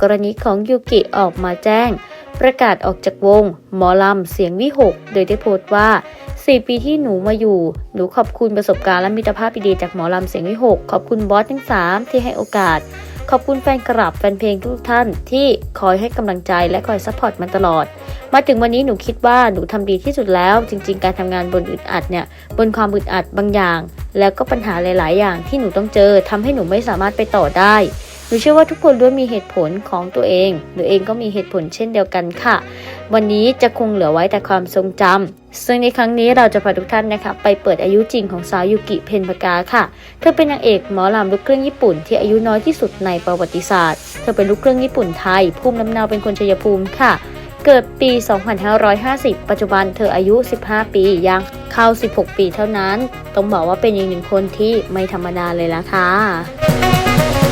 กรณีของยูกิออกมาแจ้ง ประกาศออกจากวง หมอลำเสียงวิหก โดยได้โพสต์ว่า 4 ปีที่หนูมาอยู่ หนูขอบคุณประสบการณ์และมิตรภาพดีๆจากหมอลำเสียงวิหก ขอบคุณบอสทั้ง 3 ที่ให้โอกาส ขอบคุณแฟนกลับแฟนเพลงทุกท่านที่คอยให้กำลังใจและคอยซัพพอร์ตมันตลอด มาถึงวันนี้หนูคิดว่าหนูทำดีที่สุดแล้ว จริง ๆ การทำงานบนอึดอัดเนี่ยบนความอึดอัดบางอย่าง แล้วก็ปัญหาหลาย ๆ อย่างที่หนูต้องเจอทำให้หนูไม่สามารถไปต่อได้ หนูเชื่อว่าทุกคนล้วนมีเหตุผลของตัวเอง หนูเองก็มีเหตุผลเช่นเดียวกันค่ะ วันนี้จะคงเหลือไว้แต่ความทรงจำซึ่งในครั้งนี้เราจะพาทุกท่านนะคะ ไปเปิดอายุจริงของสาวยูกิเพนพกาค่ะ เธอเป็นนางเอกหมอลำลูกครึ่งญี่ปุ่นที่อายุน้อยที่สุดในประวัติศาสตร์ เธอเป็นลูกครึ่งญี่ปุ่นไทย ภูมิลำเนาเป็นคนชัยภูมิค่ะเกิดปี 2550 ปัจจุบันเธออายุ 15 ปีย่างเข้า 16 ปีเท่านั้น ต้องบอกว่าเป็นอีกหนึ่งคนที่ไม่ธรรมดาเลยละค่ะ